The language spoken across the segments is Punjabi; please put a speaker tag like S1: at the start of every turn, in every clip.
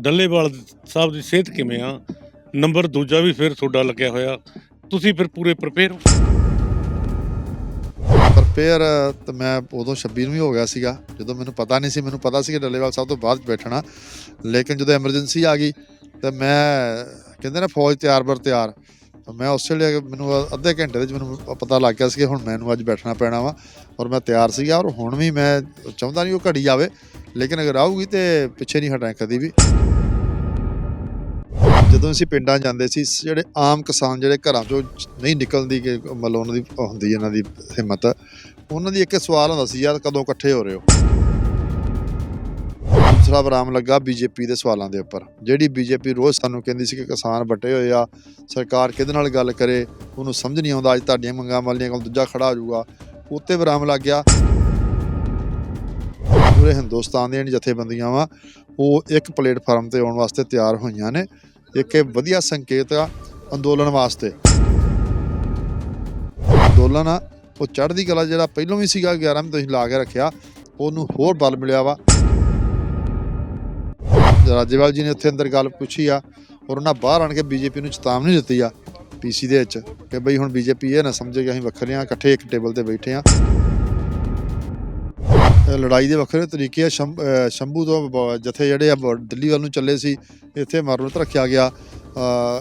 S1: ਡੱਲੇਵਾਲ ਸਾਹਿਬ ਦੀ ਸਿਹਤ ਕਿਵੇਂ ਆ? ਨੰਬਰ ਦੂਜਾ ਵੀ ਫਿਰ ਤੁਹਾਡਾ ਲੱਗਿਆ ਹੋਇਆ। ਤੁਸੀਂ ਫਿਰ ਪੂਰੇ ਪ੍ਰਪੇਅਰ ਹੋ?
S2: ਪ੍ਰਪੇਅਰ ਤਾਂ ਮੈਂ ਉਦੋਂ 26 ਨੂੰ ਹੀ ਹੋ ਗਿਆ ਸੀਗਾ। ਜਦੋਂ ਮੈਨੂੰ ਪਤਾ ਨਹੀਂ ਸੀ, ਮੈਨੂੰ ਪਤਾ ਸੀ ਕਿ ਡੱਲੇਵਾਲ ਸਾਹਿਬ ਤੋਂ ਬਾਅਦ ਬੈਠਣਾ। ਲੇਕਿਨ ਜਦੋਂ ਐਮਰਜੈਂਸੀ ਆ ਗਈ, ਤਾਂ ਮੈਂ ਕਹਿੰਦੇ ਨਾ ਫੌਜ ਤਿਆਰ ਬਰ ਤਿਆਰ। ਮੈਂ ਉਸ ਵੇਲੇ ਮੈਨੂੰ ਅੱਧੇ ਘੰਟੇ ਦੇ ਵਿੱਚ ਮੈਨੂੰ ਪਤਾ ਲੱਗ ਗਿਆ ਸੀ ਕਿ ਹੁਣ ਮੈਨੂੰ ਅੱਜ ਬੈਠਣਾ ਪੈਣਾ ਵਾ ਔਰ ਮੈਂ ਤਿਆਰ ਸੀਗਾ ਔਰ ਹੁਣ ਵੀ ਮੈਂ ਚਾਹੁੰਦਾ ਨਹੀਂ ਉਹ ਘੜੀ ਜਾਵੇ ਲੇਕਿਨ ਅਗਰ ਆਊਗੀ ਤੇ ਪਿੱਛੇ ਨਹੀਂ ਹਟਾਂ ਕਦੀ ਵੀ। ਜਦੋਂ ਅਸੀਂ ਪਿੰਡਾਂ ਜਾਂਦੇ ਸੀ, ਜਿਹੜੇ ਆਮ ਕਿਸਾਨ ਜਿਹੜੇ ਘਰਾਂ ਚੋਂ ਨਹੀਂ ਨਿਕਲਦੀ ਕਿ ਮਤਲਬ ਉਹਨਾਂ ਦੀ, ਹੁੰਦੀ ਇਹਨਾਂ ਦੀ ਹਿੰਮਤ, ਉਹਨਾਂ ਦੀ ਇੱਕ ਸਵਾਲ ਹੁੰਦਾ ਸੀ, ਯਾਰ ਕਦੋਂ ਇਕੱਠੇ ਹੋ ਰਹੇ ਹੋ? ਦੂਸਰਾ ਬਰਾਮ ਲੱਗਾ ਬੀਜੇਪੀ ਦੇ ਸਵਾਲਾਂ ਦੇ ਉੱਪਰ। ਜਿਹੜੀ ਬੀਜੇਪੀ ਰੋਜ਼ ਸਾਨੂੰ ਕਹਿੰਦੀ ਸੀ ਕਿ ਕਿਸਾਨ ਵੱਟੇ ਹੋਏ ਆ, ਸਰਕਾਰ ਕਿਹਦੇ ਨਾਲ ਗੱਲ ਕਰੇ, ਉਹਨੂੰ ਸਮਝ ਨਹੀਂ ਆਉਂਦਾ, ਅੱਜ ਤੁਹਾਡੀਆਂ ਮੰਗਾਂ ਵਾਲੀਆਂ ਕੋਲ ਦੂਜਾ ਖੜਾ ਹੋ ਜਾਊਗਾ, ਉੱਤੇ ਬਰਾਮ ਲੱਗ ਗਿਆ। ਪੂਰੇ ਹਿੰਦੁਸਤਾਨ ਦੀਆਂ ਜਿਹੜੀਆਂ ਜਥੇਬੰਦੀਆਂ ਵਾ, ਉਹ ਇੱਕ ਪਲੇਟਫਾਰਮ ਤੇ ਆਉਣ ਵਾਸਤੇ ਤਿਆਰ ਹੋਈਆਂ ਨੇ। ਇੱਕ ਇਹ ਵਧੀਆ ਸੰਕੇਤ ਆ ਅੰਦੋਲਨ ਵਾਸਤੇ। ਅੰਦੋਲਨ ਆ, ਉਹ ਚੜ੍ਹਦੀ ਕਲਾ ਜਿਹੜਾ ਪਹਿਲਾਂ ਵੀ ਸੀਗਾ 11 ਵੀ ਤੁਸੀਂ ਲਾ ਕੇ ਰੱਖਿਆ, ਉਹਨੂੰ ਹੋਰ ਬਲ ਮਿਲਿਆ ਵਾ। ਰਾਜੇਵਾਲ ਜੀ ਨੇ ਉੱਥੇ ਅੰਦਰ ਗੱਲ ਪੁੱਛੀ ਆ ਔਰ ਉਹਨਾਂ ਬਾਹਰ ਆਣ ਕੇ ਬੀਜੇਪੀ ਨੂੰ ਚੇਤਾਵਨੀ ਦਿੱਤੀ ਆ ਪੀਸੀ ਦੇ ਵਿੱਚ ਕਿ ਬਈ ਹੁਣ ਬੀਜੇਪੀ ਇਹ ਨਾ ਸਮਝੇ ਕਿ ਅਸੀਂ ਵੱਖਰੇ ਆ, ਇਕੱਠੇ ਇੱਕ ਟੇਬਲ ਤੇ ਬੈਠੇ ਆ। ਲੜਾਈ ਦੇ ਵੱਖਰੇ ਤਰੀਕੇ ਆ, ਸ਼ੰਭ- ਸ਼ੰਭੂ ਤੋਂ ਬ- ਜਥੇ ਜਿਹੜੇ ਆ, ਬ- ਦਿੱਲੀ ਵੱਲ ਨੂੰ ਚੱਲੇ ਸੀ, ਇੱਥੇ ਮਰਮਤ ਰੱਖਿਆ ਗਿਆ।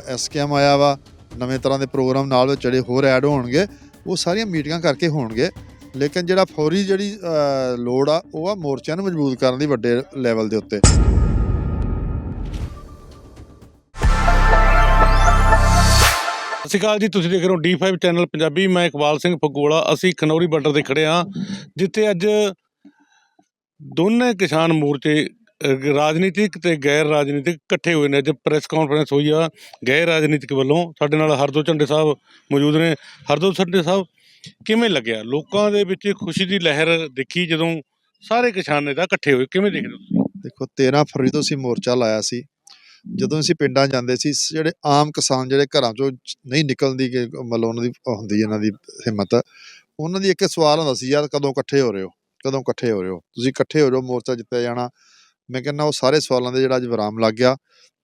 S2: ਐਸਕੇਐਮ ਆਇਆ ਵਾ, ਨਵੇਂ ਤਰ੍ਹਾਂ ਦੇ ਪ੍ਰੋਗਰਾਮ ਨਾਲ ਜਿਹੜੇ ਹੋਰ ਐਡ ਹੋਣਗੇ, ਉਹ ਸਾਰੀਆਂ ਮੀਟਿੰਗਾਂ ਕਰਕੇ ਹੋਣਗੇ। ਲੇਕਿਨ ਜਿਹੜਾ ਫੌਰੀ ਜਿਹੜੀ ਲੋੜ ਆ, ਉਹ ਆ ਮੋਰਚਿਆਂ ਨੂੰ ਮਜ਼ਬੂਤ ਕਰਨ ਦੀ ਵੱਡੇ ਲੈਵਲ ਦੇ ਉੱਤੇ।
S1: ਸਤਿ ਸ਼੍ਰੀ ਅਕਾਲ ਜੀ, ਤੁਸੀਂ ਦੇਖ ਰਹੇ ਹੋ D5 ਚੈਨਲ ਪੰਜਾਬੀ, ਮੈਂ ਇਕਬਾਲ ਸਿੰਘ ਫਗੋਲਾ। ਅਸੀਂ ਖਨੌਰੀ ਬਾਰਡਰ ਤੇ ਖੜੇ ਹਾਂ, ਜਿੱਥੇ ਅੱਜ ਦੋਨੇ ਕਿਸਾਨ ਮੋਰਚੇ ਰਾਜਨੀਤਿਕ ਤੇ ਗੈਰ ਰਾਜਨੀਤਿਕ ਇਕੱਠੇ ਹੋਏ ਨੇ। ਅੱਜ ਪ੍ਰੈਸ ਕਾਨਫਰੰਸ ਹੋਈ ਆ ਗੈਰ ਰਾਜਨੀਤਿਕ ਵੱਲੋਂ। ਸਾਡੇ ਨਾਲ ਹਰਦੋ ਝੰਡੇ ਸਾਹਿਬ ਮੌਜੂਦ ਨੇ। ਹਰਦੋ ਝੰਡੇ ਸਾਹਿਬ, ਕਿਵੇਂ ਲੱਗਿਆ? ਲੋਕਾਂ ਦੇ ਵਿੱਚ ਖੁਸ਼ੀ ਦੀ ਲਹਿਰ ਦੇਖੀ ਜਦੋਂ ਸਾਰੇ ਕਿਸਾਨ ਨੇ ਤਾਂ ਇਕੱਠੇ ਹੋਏ। ਕਿਵੇਂ ਦੇਖਦੇ ਹੋ ਤੁਸੀਂ?
S2: ਦੇਖੋ 13 ਫਰਵਰੀ ਤੋਂ ਅਸੀਂ ਮੋਰਚਾ ਲਾਇਆ ਸੀ। ਜਦੋਂ ਅਸੀਂ ਪਿੰਡਾਂ ਜਾਂਦੇ ਸੀ ਜਿਹੜੇ ਆਮ ਕਿਸਾਨ ਜਿਹੜੇ ਘਰਾਂ ਚੋਂ ਨਹੀਂ ਨਿਕਲਦੀ ਕਿ ਮਤਲਬ ਉਹਨਾਂ ਦੀ ਹੁੰਦੀ ਇਹਨਾਂ ਦੀ ਹਿੰਮਤ ਉਹਨਾਂ ਦੀ ਇੱਕ ਸਵਾਲ ਹੁੰਦਾ ਸੀ ਯਾਰ ਕਦੋਂ ਇਕੱਠੇ ਹੋ ਰਹੇ ਹੋ? ਕਦੋਂ ਇਕੱਠੇ ਹੋ ਰਹੇ ਹੋ? ਤੁਸੀਂ ਇਕੱਠੇ ਹੋ ਜਾਓ ਮੋਰਚਾ ਜਿੱਤਿਆ ਜਾਣਾ। ਮੈਂ ਕਹਿੰਦਾ ਉਹ ਸਾਰੇ ਸਵਾਲਾਂ ਦੇ ਜਿਹੜਾ ਅੱਜ ਵਿਰਾਮ ਲੱਗ ਗਿਆ।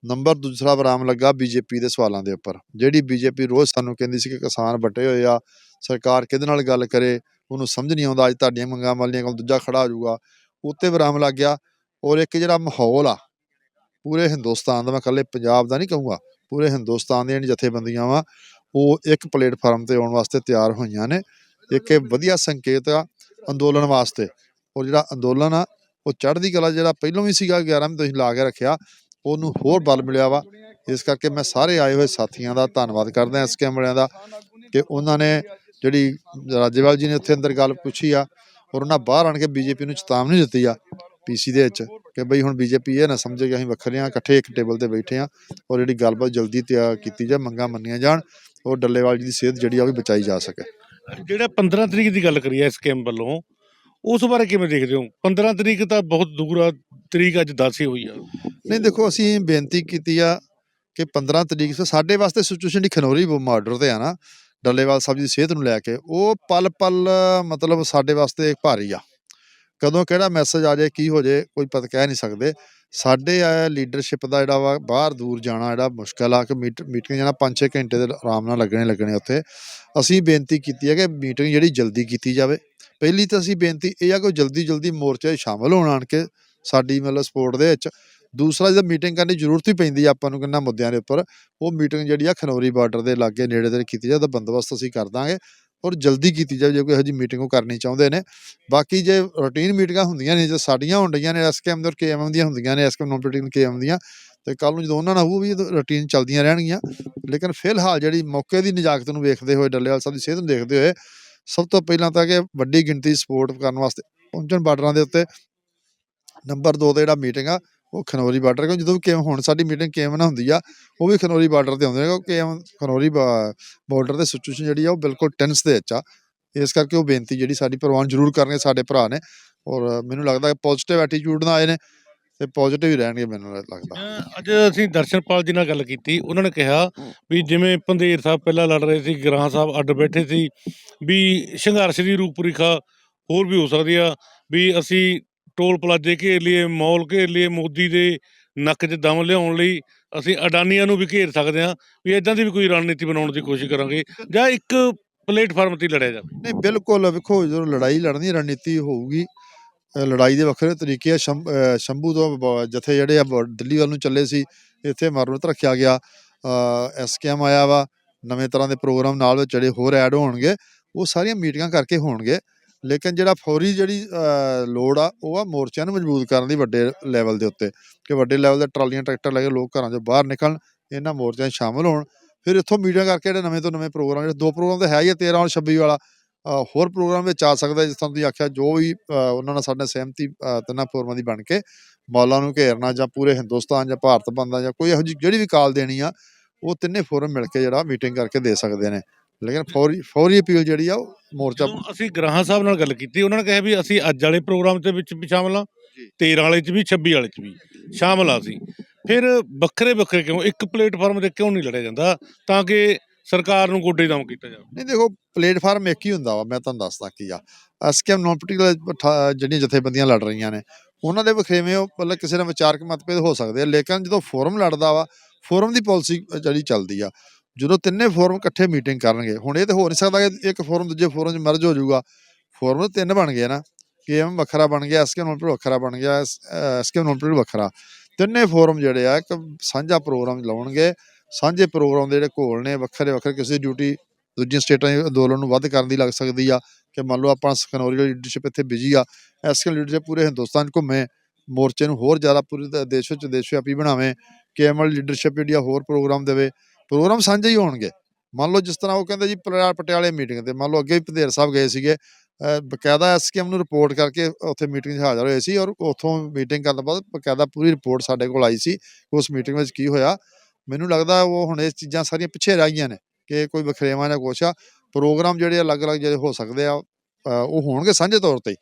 S2: ਨੰਬਰ ਦੂਸਰਾ ਵਿਰਾਮ ਲੱਗਾ ਬੀਜੇਪੀ ਦੇ ਸਵਾਲਾਂ ਦੇ ਉੱਪਰ। ਜਿਹੜੀ ਬੀਜੇਪੀ ਰੋਜ਼ ਸਾਨੂੰ ਕਹਿੰਦੀ ਸੀ ਕਿ ਕਿਸਾਨ ਵੱਟੇ ਹੋਏ ਆ ਸਰਕਾਰ ਕਿਹਦੇ ਨਾਲ ਗੱਲ ਕਰੇ ਉਹਨੂੰ ਸਮਝ ਨਹੀਂ ਆਉਂਦਾ ਅੱਜ ਤੁਹਾਡੀਆਂ ਮੰਗਾਂ ਵਾਲੀਆਂ ਕੋਲ ਦੂਜਾ ਖੜਾ ਹੋ ਜਾਊਗਾ। ਉੱਤੇ ਵਿਰਾਮ ਲੱਗ ਗਿਆ ਔਰ ਇੱਕ ਜਿਹੜਾ ਮਾਹੌਲ ਆ ਪੂਰੇ ਹਿੰਦੁਸਤਾਨ ਦਾ, ਮੈਂ ਇਕੱਲੇ ਪੰਜਾਬ ਦਾ ਨਹੀਂ ਕਹੂੰਗਾ, ਪੂਰੇ ਹਿੰਦੁਸਤਾਨ ਦੀਆਂ ਜਿਹੜੀਆਂ ਜਥੇਬੰਦੀਆਂ ਵਾ, ਉਹ ਇੱਕ ਪਲੇਟਫਾਰਮ ਤੇ ਆਉਣ ਵਾਸਤੇ ਤਿਆਰ ਹੋਈਆਂ ਨੇ। ਇੱਕ ਇਹ ਵਧੀਆ ਸੰਕੇਤ ਆ ਅੰਦੋਲਨ ਵਾਸਤੇ। ਉਹ ਜਿਹੜਾ ਅੰਦੋਲਨ ਆ, ਉਹ ਚੜ੍ਹਦੀ ਕਲਾ ਜਿਹੜਾ ਪਹਿਲਾਂ ਵੀ ਸੀਗਾ 11 ਵਿੱਚ ਤੁਸੀਂ ਲਾ ਕੇ ਰੱਖਿਆ, ਉਹਨੂੰ ਹੋਰ ਬਲ ਮਿਲਿਆ ਵਾ। ਇਸ ਕਰਕੇ ਮੈਂ ਸਾਰੇ ਆਏ ਹੋਏ ਸਾਥੀਆਂ ਦਾ ਧੰਨਵਾਦ ਕਰਦਾ ਇਸ ਕੈਮਰਿਆਂ ਦਾ ਕਿ ਉਹਨਾਂ ਨੇ ਜਿਹੜੀ ਰਾਜੇਵਾਲ ਜੀ ਨੇ ਉੱਥੇ ਅੰਦਰ ਗੱਲ ਪੁੱਛੀ ਆ, ਔਰ ਉਹਨਾਂ ਬਾਹਰ ਆਣ ਕੇ ਬੀਜੇਪੀ ਨੂੰ ਚੇਤਾਵਨੀ ਦਿੱਤੀ ਆ। ਪੀਸੀ ਦੇ ਵਿੱਚ ਕਿ ਬਈ ਹੁਣ ਬੀਜੇਪੀ ਇਹ ਨਾ ਸਮਝੇ ਕਿ ਅਸੀਂ ਵੱਖਰੇ ਆ ਇਕੱਠੇ ਇੱਕ ਟੇਬਲ ਤੇ ਬੈਠੇ ਆ ਔਰ ਜਿਹੜੀ ਗੱਲਬਾਤ ਜਲਦੀ ਤਿਆਰ ਕੀਤੀ ਜਾ ਮੰਗਾਂ ਮੰਨੀਆਂ ਜਾਣ ਔਰ ਡੱਲੇਵਾਲ ਜੀ ਦੀ ਸਿਹਤ ਜਿਹੜੀ ਆ ਉਹ ਵੀ ਬਚਾਈ ਜਾ ਸਕੇ।
S1: ਜਿਹੜਾ 15 ਤਰੀਕ ਦੀ ਗੱਲ ਕਰੀਏ ਇਸ ਸਕੀਮ ਵੱਲੋਂ ਉਸ ਬਾਰੇ ਕਿਵੇਂ ਦੇਖਦੇ ਹੋ? 15 ਤਰੀਕ ਤਾਂ ਬਹੁਤ ਦੂਰ ਆ ਤਰੀਕ ਅੱਜ 10 ਹੀ ਹੋਈ ਆ।
S2: ਨਹੀਂ ਦੇਖੋ ਅਸੀਂ ਬੇਨਤੀ ਕੀਤੀ ਆ ਕਿ 15 ਤਰੀਕ ਤੋਂ ਸਾਡੇ ਵਾਸਤੇ ਸਿਚੁਏਸ਼ਨ ਦੀ ਖਨੌਰੀ ਬਾਰਡਰ ਤੇ ਆ ਨਾ ਡੱਲੇਵਾਲ ਸਾਹਿਬ ਦੀ ਸਿਹਤ ਨੂੰ ਲੈ ਕੇ ਉਹ ਪਲ ਪਲ ਮਤਲਬ ਸਾਡੇ ਵਾਸਤੇ ਭਾਰੀ ਆ। ਕਦੋਂ ਕਿਹੜਾ ਮੈਸੇਜ ਆ ਜਾਏ, ਕੀ ਹੋ ਜਾਏ, ਕੋਈ ਪਤਾ ਕਹਿ ਨਹੀਂ ਸਕਦੇ। ਸਾਡੇ ਆ ਲੀਡਰਸ਼ਿਪ ਦਾ ਜਿਹੜਾ ਵਾ, ਬਾਹਰ ਦੂਰ ਜਾਣਾ ਜਿਹੜਾ ਮੁਸ਼ਕਲ ਆ, ਕਿ ਮੀਟਿੰਗ ਜਾਣਾ 5-6 ਘੰਟੇ ਦੇ ਆਰਾਮ ਨਾਲ ਲੱਗਣੇ ਲੱਗਣੇ ਉੱਥੇ। ਅਸੀਂ ਬੇਨਤੀ ਕੀਤੀ ਹੈ ਕਿ ਮੀਟਿੰਗ ਜਿਹੜੀ ਜਲਦੀ ਕੀਤੀ ਜਾਵੇ। ਪਹਿਲੀ ਤਾਂ ਅਸੀਂ ਬੇਨਤੀ ਇਹ ਆ ਕਿ ਉਹ ਜਲਦੀ ਜਲਦੀ ਮੋਰਚੇ 'ਚ ਸ਼ਾਮਲ ਹੋਣ ਆਣ ਕੇ ਸਾਡੀ ਮਤਲਬ ਸਪੋਰਟ ਦੇ ਵਿੱਚ। ਦੂਸਰਾ ਜਦੋਂ ਮੀਟਿੰਗ ਕਰਨ ਦੀ ਜ਼ਰੂਰਤ ਹੀ ਪੈਂਦੀ ਆ ਆਪਾਂ ਨੂੰ ਕਿੰਨਾ ਮੁੱਦਿਆਂ ਦੇ ਉੱਪਰ, ਉਹ ਮੀਟਿੰਗ ਜਿਹੜੀ ਆ ਖਨੌਰੀ ਬਾਰਡਰ ਦੇ ਲਾਗੇ ਨੇੜੇ ਤੇ ਕੀਤੀ ਜਾਵੇ ਤਾਂ ਬੰਦੋਬਸਤ ਅਸੀਂ ਕਰ ਦਾਂਗੇ। ਔਰ ਜਲਦੀ ਕੀਤੀ ਜਾਵੇ, ਜੇ ਕੋਈ ਇਹੋ ਜਿਹੀ ਮੀਟਿੰਗ ਉਹ ਕਰਨੀ ਚਾਹੁੰਦੇ ਨੇ। ਬਾਕੀ ਜੇ ਰੂਟੀਨ ਮੀਟਿੰਗਾਂ ਹੁੰਦੀਆਂ ਨੇ, ਜੇ ਸਾਡੀਆਂ ਹੋਣ ਡਈਆਂ ਨੇ ਐਸਕੇਐਮ ਦੇ ਔਰ ਕੇਐਮ ਦੀਆਂ ਹੁੰਦੀਆਂ ਨੇ ਐਸਕੇਐਮ ਨੋਨ ਪੋਲੀਟੀਕਲ ਕੇਐਮ ਦੀਆਂ, ਤੇ ਕੱਲ ਨੂੰ ਜਦੋਂ ਉਹਨਾਂ ਨਾਲ ਹੋਊ ਵੀ ਰੂਟੀਨ ਚੱਲਦੀਆਂ ਰਹਿਣਗੀਆਂ। ਲੇਕਿਨ ਫਿਲਹਾਲ ਜਿਹੜੀ ਮੌਕੇ ਦੀ ਨਜਾਕਤ ਨੂੰ ਵੇਖਦੇ ਹੋਏ, ਡੱਲੇਵਾਲ ਸਾਹਿਬ ਦੀ ਸਿਹਤ ਨੂੰ ਦੇਖਦੇ ਹੋਏ, ਸਭ ਤੋਂ ਪਹਿਲਾਂ ਤਾਂ ਕਿ ਵੱਡੀ ਗਿਣਤੀ ਸਪੋਰਟ ਕਰਨ ਵਾਸਤੇ ਪਹੁੰਚਣ ਬਾਰਡਰਾਂ ਦੇ ਉੱਤੇ। ਨੰਬਰ 2 ਤੇ ਜਿਹੜਾ ਮੀਟਿੰਗ ਆ ਉਹ ਖਨੌਰੀ ਬਾਰਡਰ ਕਿਉਂ, ਜਦੋਂ ਕਿਵੇਂ, ਹੁਣ ਸਾਡੀ ਮੀਟਿੰਗ ਕਿਵੇਂ ਨਾ ਹੁੰਦੀ ਆ, ਉਹ ਵੀ ਖਨੌਰੀ ਬਾਰਡਰ ਤੇ ਹੁੰਦੇ ਨੇ, ਕਿਉਂਕਿ ਖਨੌਰੀ ਬਾਰਡਰ ਦੇ ਸਿਚੁਏਸ਼ਨ ਜਿਹੜੀ ਆ ਉਹ ਬਿਲਕੁਲ ਟੈਂਸ ਦੇ ਵਿੱਚ ਆ। ਇਸ ਕਰਕੇ ਉਹ ਬੇਨਤੀ ਜਿਹੜੀ ਸਾਡੀ ਪ੍ਰਵਾਨ ਜ਼ਰੂਰ ਕਰਨਗੇ, ਸਾਡੇ ਭਰਾ ਨੇ, ਔਰ ਮੈਨੂੰ ਲੱਗਦਾ ਪੋਜ਼ਿਟਿਵ ਐਟੀਟਿਊਡ ਨਾਲ ਆਏ ਨੇ, ਤੇ ਪੋਜ਼ਿਟਿਵ ਹੀ ਰਹਿਣਗੇ ਮੈਨੂੰ ਲੱਗਦਾ।
S1: ਅੱਜ ਅਸੀਂ ਦਰਸ਼ਨਪਾਲ ਜੀ ਨਾਲ ਗੱਲ ਕੀਤੀ, ਉਹਨਾਂ ਨੇ ਕਿਹਾ ਵੀ ਜਿਵੇਂ ਪੰਧੇਰ ਸਾਹਿਬ ਪਹਿਲਾਂ ਲੜ ਰਹੇ ਸੀ ਗ੍ਰਾਂ ਸਾਹਿਬ ਅੱਡ ਬੈਠੇ ਸੀ, ਵੀ ਸੰਘਰਸ਼ ਦੀ ਰੂਪਰੇਖਾ ਹੋਰ ਵੀ ਹੋ ਸਕਦੀ ਆ, ਵੀ ਅਸੀਂ ਟੋਲ ਪਲਾਜ਼ੇ ਘੇਰ ਲਈਏ, ਮੌਲ ਘੇਰ ਲਈਏ, ਮੋਦੀ ਦੇ ਨੱਕ 'ਚ ਦਮ ਲਿਆਉਣ ਲਈ ਅਸੀਂ ਅਡਾਨੀਆਂ ਨੂੰ ਵੀ ਘੇਰ ਸਕਦੇ ਹਾਂ ਵੀ ਇਦਾਂ ਦੀ ਵੀ ਕੋਈ ਰਣਨੀਤੀ ਬਣਾਉਣ ਦੀ ਕੋਸ਼ਿਸ਼ ਕਰਾਂਗੇ ਜਾਂ ਇੱਕ ਪਲੇਟਫਾਰਮ ਤੇ ਲੜਿਆ ਜਾਵੇ।
S2: ਨਹੀਂ, ਬਿਲਕੁਲ ਵੇਖੋ, ਜਦੋਂ ਲੜਾਈ ਲੜਨੀ ਰਣਨੀਤੀ ਹੋਊਗੀ ਲੜਾਈ ਦੇ ਵੱਖਰੇ ਤਰੀਕੇ ਆ ਸ਼ੰਭ- ਸ਼ੰਭੂ ਤੋਂ ਜਥੇ ਜਿਹੜੇ ਆ, ਬ- ਦਿੱਲੀ ਵੱਲ ਨੂੰ ਚੱਲੇ ਸੀ, ਇੱਥੇ ਮਰਮਤ ਰੱਖਿਆ ਗਿਆ। ਐਸਕੇਐਮ ਆਇਆ ਵਾ, ਨਵੇਂ ਤਰ੍ਹਾਂ ਦੇ ਪ੍ਰੋਗਰਾਮ ਨਾਲ ਜਿਹੜੇ ਹੋਰ ਐਡ ਹੋਣਗੇ, ਉਹ ਸਾਰੀਆਂ ਮੀਟਿੰਗਾਂ ਕਰਕੇ ਹੋਣਗੇ। ਲੇਕਿਨ ਜਿਹੜਾ ਫੌਰੀ ਜਿਹੜੀ ਲੋੜ ਆ, ਉਹ ਆ ਮੋਰਚਿਆਂ ਨੂੰ ਮਜ਼ਬੂਤ ਕਰਨ ਦੀ ਵੱਡੇ ਲੈਵਲ ਦੇ ਉੱਤੇ। ਕਿ ਵੱਡੇ ਲੈਵਲ ਦੇ ਟਰਾਲੀਆਂ, ਟਰੈਕਟਰ ਲੈ ਕੇ ਲੋਕ ਘਰਾਂ ਚੋਂ ਬਾਹਰ ਨਿਕਲਣ, ਇਹਨਾਂ ਮੋਰਚਿਆਂ 'ਚ ਸ਼ਾਮਲ ਹੋਣ। ਫਿਰ ਇੱਥੋਂ ਮੀਟਿੰਗ ਕਰਕੇ ਜਿਹੜੇ ਨਵੇਂ ਤੋਂ ਨਵੇਂ ਪ੍ਰੋਗਰਾਮ, ਜਿਹੜੇ ਦੋ ਪ੍ਰੋਗਰਾਮ ਤਾਂ ਹੈ ਹੀ ਆ 13 ਔਰ 26 ਵਾਲਾ ਹੋਰ ਪ੍ਰੋਗਰਾਮ ਵਿੱਚ ਆ ਸਕਦਾ, ਜਿਸ ਤਰ੍ਹਾਂ ਤੁਸੀਂ ਆਖਿਆ, ਜੋ ਵੀ ਉਹਨਾਂ ਨਾਲ ਸਾਡੇ ਸਹਿਮਤੀ ਤਿੰਨਾਂ ਫੋਰਮਾਂ ਦੀ ਬਣ ਕੇ ਮੌਲਾਂ ਨੂੰ ਘੇਰਨਾ ਜਾਂ ਪੂਰੇ ਹਿੰਦੁਸਤਾਨ ਜਾਂ ਭਾਰਤ ਬੰਦਾ ਜਾਂ ਕੋਈ ਇਹੋ ਜਿਹੀ ਜਿਹੜੀ ਵੀ ਕਾਲ ਦੇਣੀ ਆ, ਉਹ ਤਿੰਨੇ ਫੋਰਮ ਮਿਲ ਕੇ ਜਿਹੜਾ ਮੀਟਿੰਗ ਕਰਕੇ ਦੇ ਸਕਦੇ ਨੇ। ਲੇਕਿਨ ਫੌਰੀ ਫੌਰੀ ਅਪੀਲ ਜਿਹੜੀ ਆ ਉਹ ਮੋਰਚਾ
S1: ਜਦੋਂ ਅਸੀਂ ਗ੍ਰਾਹਾਂ ਸਾਹਿਬ ਨਾਲ ਗੱਲ ਕੀਤੀ ਉਹਨਾਂ ਨੇ ਕਿਹਾ ਵੀ ਅਸੀਂ ਅੱਜ ਵਾਲੇ ਪ੍ਰੋਗਰਾਮ ਦੇ ਵਿੱਚ ਵੀ ਸ਼ਾਮਲ ਹਾਂ
S2: ਜੀ।
S1: 13 ਵਾਲੇ 'ਚ ਵੀ 26 ਵਾਲੇ 'ਚ ਵੀ ਸ਼ਾਮਲ ਆ ਅਸੀਂ। ਫਿਰ ਵੱਖਰੇ ਵੱਖਰੇ ਕਿਉਂ ਇੱਕ ਪਲੇਟਫਾਰਮ ਤੇ ਕਿਉਂ ਨਹੀਂ ਲੜਿਆ ਜਾਂਦਾ ਤਾਂ ਕਿ ਸਰਕਾਰ ਨੂੰ ਗੋਡੇ ਦਮ ਕੀਤਾ ਜਾਵੇ?
S2: ਨਹੀਂ ਦੇਖੋ ਪਲੇਟਫਾਰਮ ਇੱਕ ਹੀ ਹੁੰਦਾ ਵਾ ਮੈਂ ਤੁਹਾਨੂੰ ਦੱਸਦਾ ਕੀ ਆ। ਐਸਕੇਐਮ ਨਾਨ ਪਰਟੀਕੂਲਰ ਜਿਹੜੀਆਂ ਜਥੇਬੰਦੀਆਂ ਲੜ ਰਹੀਆਂ ਨੇ ਉਹਨਾਂ ਦੇ ਵਖਰੇਵੇਂ ਉਹ ਮਤਲਬ ਕਿਸੇ ਨਾਲ ਵਿਚਾਰਕ ਮਤਭੇਦ ਹੋ ਸਕਦੇ ਆ ਲੇਕਿਨ ਜਦੋਂ ਫੋਰਮ ਲੜਦਾ ਵਾ ਫੋਰਮ ਦੀ ਪਾਲਿਸੀ ਜਿਹੜੀ ਚੱਲਦੀ ਆ ਜਦੋਂ ਤਿੰਨੇ ਫੋਰਮ ਇਕੱਠੇ ਮੀਟਿੰਗ ਕਰਨਗੇ, ਹੁਣ ਇਹ ਤਾਂ ਹੋ ਨਹੀਂ ਸਕਦਾ ਕਿ ਇੱਕ ਫੋਰਮ ਦੂਜੇ ਫੋਰਮ 'ਚ ਮਰਜ ਹੋ ਜਾਊਗਾ। ਫੋਰਮ ਤਾਂ ਤਿੰਨ ਬਣ ਗਏ ਨਾ ਕੇਐਮ ਵੱਖਰਾ ਬਣ ਗਿਆ ਐਸਕੇਐਮ ਨਾਨ ਵੱਖਰਾ ਬਣ ਗਿਆ ਐਸਕੇਐਮ ਨਾਨ ਵੱਖਰਾ। ਤਿੰਨੇ ਫੋਰਮ ਜਿਹੜੇ ਆ, ਇੱਕ ਸਾਂਝਾ ਪ੍ਰੋਗਰਾਮ ਲਾਉਣਗੇ, ਸਾਂਝੇ ਪ੍ਰੋਗਰਾਮ ਦੇ ਜਿਹੜੇ ਘੋਲ ਨੇ, ਵੱਖਰੇ ਵੱਖਰੇ ਕਿਸੇ ਡਿਊਟੀ ਦੂਜੀਆਂ ਸਟੇਟਾਂ ਦੇ ਅੰਦੋਲਨ ਨੂੰ ਵੱਧ ਕਰਨ ਦੀ ਲੱਗ ਸਕਦੀ ਆ, ਕਿ ਮੰਨ ਲਓ ਆਪਾਂ ਸਕਨੌਰੀ ਲੀਡਰਸ਼ਿਪ ਇੱਥੇ ਬਿਜ਼ੀ ਆ ਐਸਕੇਐਮ ਲੀਡਰਸ਼ਿਪ ਪੂਰੇ ਹਿੰਦੁਸਤਾਨ 'ਚ ਘੁੰਮੇ, ਮੋਰਚੇ ਨੂੰ ਹੋਰ ਜ਼ਿਆਦਾ ਪੂਰੇ ਦ- ਦੇਸ਼ ਵਿੱਚ ਦੇਸ਼ ਵਿਆਪੀ ਬਣਾਵੇ ਕੇਐਮਐਲ ਲੀਡਰਸ਼ਿਪ ਜਿਹੜੀ ਆ ਹੋਰ ਪ੍ਰੋਗਰਾਮ ਦੇਵੇ ਪ੍ਰੋਗਰਾਮ ਸਾਂਝੇ ਹੀ ਹੋਣਗੇ। ਮੰਨ ਲਓ ਜਿਸ ਤਰ੍ਹਾਂ ਉਹ ਕਹਿੰਦੇ ਜੀ ਪਟਿਆ- ਪਟਿਆਲੇ ਮੀਟਿੰਗ ਤੇ, ਮੰਨ ਲਓ ਅੱਗੇ ਵੀ ਭਦੇਰ ਸਾਹਿਬ ਗਏ ਸੀਗੇ, ਅਹ ਬਕਾਇਦਾ ਐਸਕੇਐਮ ਨੂੰ ਰਿਪੋਰਟ ਕਰਕੇ ਉੱਥੇ ਮੀਟਿੰਗ 'ਚ ਹਾਜ਼ਰ ਹੋਏ ਸੀ ਔਰ ਉੱਥੋਂ ਮੀਟਿੰਗ ਕਰਨ ਤੋਂ ਬਾਅਦ ਬਕਾਇਦਾ ਪੂਰੀ ਰਿਪੋਰਟ ਸਾਡੇ ਕੋਲ ਆਈ ਸੀ ਉਸ ਮੀਟਿੰਗ ਵਿੱਚ ਕੀ ਹੋਇਆ। ਮੈਨੂੰ ਲੱਗਦਾ ਉਹ ਹੁਣ ਇਹ ਚੀਜ਼ਾਂ ਸਾਰੀਆਂ ਪਿੱਛੇ ਰਹਿ ਗਈਆਂ ਨੇ ਕਿ ਕੋਈ ਵਖਰੇਵਾਂ ਜਾਂ ਕੁਛ ਆ। ਪ੍ਰੋਗਰਾਮ ਜਿਹੜੇ ਅਲੱਗ-ਅਲੱਗ ਜਿਹੜੇ ਹੋ ਸਕਦੇ ਆ ਉਹ ਹੋਣਗੇ ਸਾਂਝੇ ਤੌਰ ਤੇ।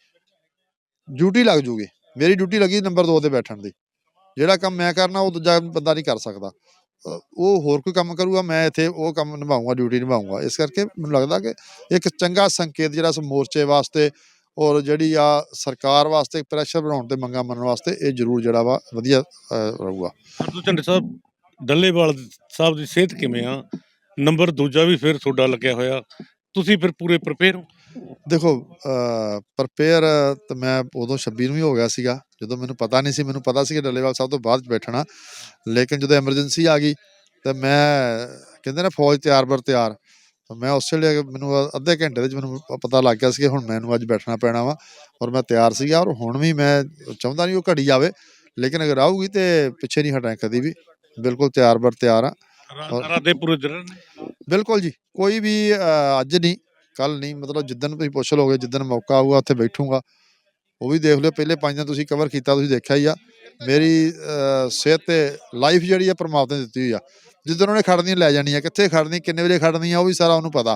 S2: ਡਿਊਟੀ ਲੱਗ ਜੂਗੀ। ਮੇਰੀ ਡਿਊਟੀ ਲੱਗੀ ਨੰਬਰ 2 ਤੇ ਬੈਠਣ ਦੀ। ਜਿਹੜਾ ਕੰਮ ਮੈਂ ਕਰਨਾ ਉਹ ਦੂਜਾ ਬੰਦਾ ਨਹੀਂ ਕਰ ਸਕਦਾ। ਉਹ ਹੋਰ ਕੋਈ ਕੰਮ ਕਰੂਗਾ, ਮੈਂ ਇੱਥੇ ਉਹ ਕੰਮ ਨਿਭਾਉਂਗਾ ਡਿਊਟੀ ਨਿਭਾਉਂਗਾ ਇਸ ਕਰਕੇ ਮੈਨੂੰ ਲੱਗਦਾ ਕਿ ਇੱਕ ਚੰਗਾ ਸੰਕੇਤ ਜਿਹੜਾ ਇਸ ਮੋਰਚੇ ਵਾਸਤੇ ਔਰ ਜਿਹੜੀ ਆ ਸਰਕਾਰ ਵਾਸਤੇ ਪ੍ਰੈਸ਼ਰ ਬਣਾਉਣ ਤੇ ਮੰਗਾਂ ਮੰਨਣ ਵਾਸਤੇ ਇਹ ਜ਼ਰੂਰ ਜਿਹੜਾ ਵਾ ਵਧੀਆ, ਅਹ ਰਹੂਗਾ।
S1: ਹਰਦੂ ਝੰਡੇ ਸਾਹਿਬ, ਡੱਲੇਵਾਲ ਸਾਹਿਬ ਦੀ ਸਿਹਤ ਕਿਵੇਂ ਆ? ਨੰਬਰ ਦੂਜਾ ਵੀ ਫਿਰ ਤੁਹਾਡਾ ਲੱਗਿਆ ਹੋਇਆ। ਤੁਸੀਂ ਫਿਰ ਪੂਰੇ ਪ੍ਰਪੇਅਰ ਹੋ?
S2: ਦੇਖੋ ਪ੍ਰਪੇਅਰ ਤਾਂ ਮੈਂ ਉਦੋਂ 26 ਨੂੰ ਹੀ ਹੋ ਗਿਆ ਸੀਗਾ। ਜਦੋਂ ਮੈਨੂੰ ਪਤਾ ਨਹੀਂ ਸੀ ਮੈਨੂੰ ਪਤਾ ਸੀ ਕਿ ਡੱਲੇਵਾਲ ਸਾਹਿਬ ਤੋਂ ਬਾਅਦ 'ਚ ਬੈਠਣਾ। ਲੇਕਿਨ ਜਦੋਂ ਐਮਰਜੈਂਸੀ ਆ ਗਈ ਤੇ ਮੈਂ ਕਹਿੰਦੇ ਨਾ ਫੌਜ ਤਿਆਰ ਬਰ ਤਿਆਰ। ਮੈਂ ਉਸ ਵੇਲੇ ਮੈਨੂੰ ਅੱਧੇ ਘੰਟੇ ਦੇ ਵਿੱਚ ਮੈਨੂੰ ਪਤਾ ਲੱਗ ਗਿਆ ਸੀ ਕਿ ਹੁਣ ਮੈਨੂੰ ਅੱਜ ਬੈਠਣਾ ਪੈਣਾ ਵਾ। ਔਰ ਮੈਂ ਤਿਆਰ ਸੀਗਾ ਔਰ ਹੁਣ ਵੀ ਮੈਂ ਚਾਹੁੰਦਾ ਨਹੀਂ ਉਹ ਘੜੀ ਜਾਵੇ ਲੇਕਿਨ ਅਗਰ ਆਊਗੀ ਤੇ ਪਿੱਛੇ ਨਹੀਂ ਹਟਾਂ ਕਦੀ ਵੀ। ਬਿਲਕੁਲ ਤਿਆਰ ਬਰ ਤਿਆਰ ਆ।
S1: ਪੂਰੇ ਦਰਨ
S2: ਬਿਲਕੁਲ ਜੀ ਕੋਈ ਵੀ ਅੱਜ ਨਹੀਂ। ਕੱਲ ਨਹੀਂ ਮਤਲਬ ਜਿੱਦਣ ਤੁਸੀਂ ਪੁੱਛ ਲਓਗੇ ਜਿੱਦਣ ਮੌਕਾ ਆਊਗਾ ਉੱਥੇ ਬੈਠੂਗਾ। ਉਹ ਵੀ ਦੇਖ ਲਿਓ ਪਹਿਲੇ ਪੰਜ ਦਿਨ ਤੁਸੀਂ ਕਵਰ ਕੀਤਾ ਤੁਸੀਂ ਦੇਖਿਆ ਹੀ ਆ। ਮੇਰੀ ਸਿਹਤ ਤੇ ਲਾਈਫ ਜਿਹੜੀ ਆ ਪਰਮਾਤਮਾ ਨੇ ਦਿੱਤੀ ਹੋਈ ਆ। ਜਿੱਦਣ ਉਹਨੇ ਖੜਨੀ ਲੈ ਜਾਣੀ ਆ। ਕਿੱਥੇ ਖੜਨੀ ਕਿੰਨੇ ਵਜੇ ਖੜਨੀ ਆ ਉਹ ਵੀ ਸਾਰਾ ਉਹਨੂੰ ਪਤਾ।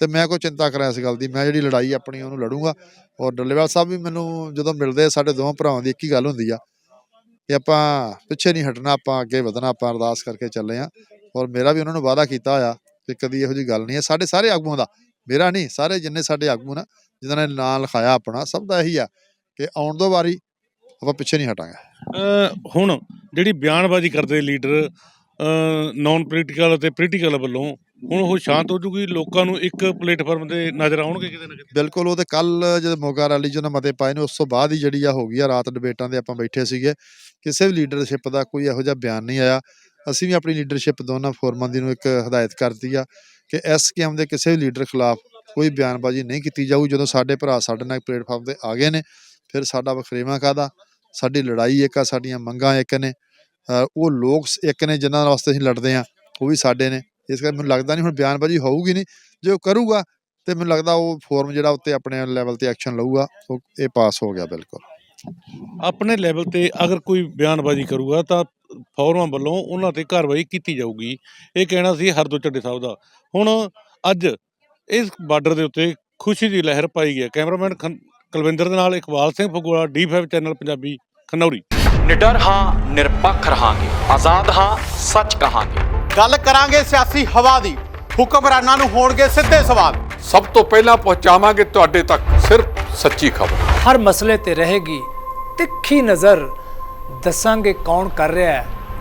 S2: ਤੇ ਮੈਂ ਕੋਈ ਚਿੰਤਾ ਕਰਾਂ ਇਸ ਗੱਲ ਦੀ। ਮੈਂ ਜਿਹੜੀ ਲੜਾਈ ਆਪਣੀ ਉਹਨੂੰ ਲੜੂੰਗਾ। ਔਰ ਡੱਲੇਵਾਲ ਸਾਹਿਬ ਵੀ ਮੈਨੂੰ ਜਦੋਂ ਮਿਲਦੇ ਆ, ਸਾਡੇ ਦੋਵਾਂ ਭਰਾਵਾਂ ਦੀ ਇੱਕ ਹੀ ਗੱਲ ਹੁੰਦੀ ਆ ਕਿ ਆਪਾਂ ਪਿੱਛੇ ਨਹੀਂ ਹਟਣਾ ਆਪਾਂ ਅੱਗੇ ਵਧਣਾ ਆਪਾਂ ਅਰਦਾਸ ਕਰਕੇ ਚੱਲੇ ਆ। ਔਰ ਮੇਰਾ ਵੀ ਉਹਨਾਂ ਨੂੰ ਵਾਅਦਾ ਕੀਤਾ ਹੋਇਆ ਕਿ ਕਦੀ ਇਹੋ ਜਿਹੀ ਗੱਲ ਨਹੀਂ ਹੈ ਸਾਡੇ ਸਾਰੇ ਆਗੂਆਂ ਦਾ ਮੇਰਾ ਨਹੀਂ ਸਾਰੇ ਜਿੰਨੇ ਸਾਡੇ ਆਗੂ ਨਾ ਜਿਨ੍ਹਾਂ ਨੇ ਨਾਂ ਲਿਖਾਇਆ ਆਪਣਾ ਸਭ ਦਾ ਇਹੀ ਆ ਕਿ ਆਉਣ ਦੋ ਵਾਰੀ ਆਪਾਂ ਪਿੱਛੇ ਨਹੀਂ ਹਟਾਂਗੇ।
S1: ਹੁਣ ਜਿਹੜੀ ਬਿਆਨਬਾਜ਼ੀ ਕਰਦੇ ਲੀਡਰ ਨਾਨ ਪੋਲੀਟੀਕਲ ਅਤੇ ਪੋਲੀਟੀਕਲ ਵੱਲੋਂ ਹੁਣ ਉਹ ਸ਼ਾਂਤ ਹੋ ਜੂਗੀ ਲੋਕਾਂ ਨੂੰ ਇੱਕ ਪਲੇਟਫਾਰਮ ਤੇ ਨਜ਼ਰ ਆਉਣਗੇ ਕਿਤੇ ਨਾ ਕਿਤੇ?
S2: ਬਿਲਕੁਲ ਉਹ ਤੇ ਕੱਲ ਜਦੋਂ ਮੋਗਾ ਰੈਲੀ 'ਚ ਉਹਨਾਂ ਮਤੇ ਪਾਏ ਨੇ ਉਸ ਤੋਂ ਬਾਅਦ ਹੀ ਜਿਹੜੀ ਆ ਹੋ ਗਈ ਆ ਰਾਤ ਡਿਬੇਟਾਂ ਦੇ ਆਪਾਂ ਬੈਠੇ ਸੀਗੇ ਕਿਸੇ ਵੀ ਲੀਡਰਸ਼ਿਪ ਦਾ ਕੋਈ ਇਹੋ ਜਿਹਾ ਬਿਆਨ ਨਹੀਂ ਆਇਆ। ਅਸੀਂ ਵੀ ਆਪਣੀ ਲੀਡਰਸ਼ਿਪ ਦੋਨਾਂ ਫੋਰਮਾਂ ਦੀ ਨੂੰ ਇੱਕ ਹਦਾਇਤ ਕਰਤੀ ਆ ਕਿ ਐਸਕੇਐਮ ਦੇ ਕਿਸੇ ਵੀ ਲੀਡਰ ਖਿਲਾਫ ਕੋਈ ਬਿਆਨਬਾਜ਼ੀ ਨਹੀਂ ਕੀਤੀ ਜਾਊ। ਜਦੋਂ ਸਾਡੇ ਭਰਾ ਸਾਡੇ ਨਾਲ ਪਲੇਟਫਾਰਮ ਤੇ ਆ ਗਏ ਨੇ, ਫਿਰ ਸਾਡਾ ਵਖਰੇਵਾਂ ਕਾਦਾ ਸਾਡੀ ਲੜਾਈ ਇੱਕ ਆ, ਸਾਡੀਆਂ ਮੰਗਾਂ ਇੱਕ ਨੇ। ਉਹ ਲੋਕ ਇੱਕ ਨੇ ਜਿਨ੍ਹਾਂ ਵਾਸਤੇ ਅਸੀਂ ਲੜਦੇ ਆ, ਉਹ ਵੀ ਸਾਡੇ ਨੇ। ਇਸ ਕਰਕੇ ਮੈਨੂੰ ਲੱਗਦਾ ਨਹੀਂ ਹੁਣ ਬਿਆਨਬਾਜ਼ੀ ਹੋਊਗੀ ਨਹੀਂ। ਜੇ ਉਹ ਕਰੂਗਾ ਤੇ ਮੈਨੂੰ ਲੱਗਦਾ ਉਹ ਫੋਰਮ ਜਿਹੜਾ ਉੱਤੇ ਆਪਣੇ ਲੈਵਲ ਤੇ ਐਕਸ਼ਨ ਲਊਗਾ, ਉਹ ਇਹ ਪਾਸ ਹੋ ਗਿਆ ਬਿਲਕੁਲ।
S1: ਆਪਣੇ ਲੈਵਲ ਤੇ ਅਗਰ ਕੋਈ ਬਿਆਨਬਾਜ਼ੀ ਕਰੂਗਾ ਤਾਂ ਫੌਰਮਾਂ ਵੱਲੋਂ ਉਹਨਾਂ ਤੇ ਕਾਰਵਾਈ ਕੀਤੀ ਜਾਊਗੀ। ਇਹ ਕਹਿਣਾ ਸੀ ਹਰਦੋ ਚੱਡੇ ਸਾਹਿਬ ਦਾ। ਹੁਣ ਅੱਜ ਇਸ ਬਾਰਡਰ ਦੇ ਉੱਤੇ ਖੁਸ਼ੀ ਦੀ ਲਹਿਰ ਪਾਈ ਗਈ ਹੈ। ਕੈਮਰਾਮੈਨ ਕੁਲਵਿੰਦਰ ਦੇ ਨਾਲ Iqbal Singh Phagwara D five channel Punjabi Khanauri.
S3: ਨਿਡਰ ਹਾਂ ਨਿਰਪੱਖ ਰਹਾਂਗੇ। ਆਜ਼ਾਦ ਹਾਂ ਸੱਚ ਕਹਾਂਗੇ।
S4: ਗੱਲ ਕਰਾਂਗੇ ਸਿਆਸੀ ਹਵਾ ਦੀ। ਹੁਕਮਰਾਨਾਂ ਨੂੰ ਹੋਣਗੇ ਸਿੱਧੇ ਸਵਾਲ।
S5: ਸਭ ਤੋਂ ਪਹਿਲਾਂ ਪਹੁੰਚਾਵਾਂਗੇ ਤੁਹਾਡੇ ਤੱਕ। ਸਿਰਫ ਸੱਚੀ ਖਬਰ।
S6: ਹਰ ਮਸਲੇ ਤੇ ਰਹੇਗੀ ਤਿੱਖੀ ਨਜ਼ਰ। ਦੱਸਾਂਗੇ ਕੌਣ ਕਰ ਰਿਹਾ ਹੈ।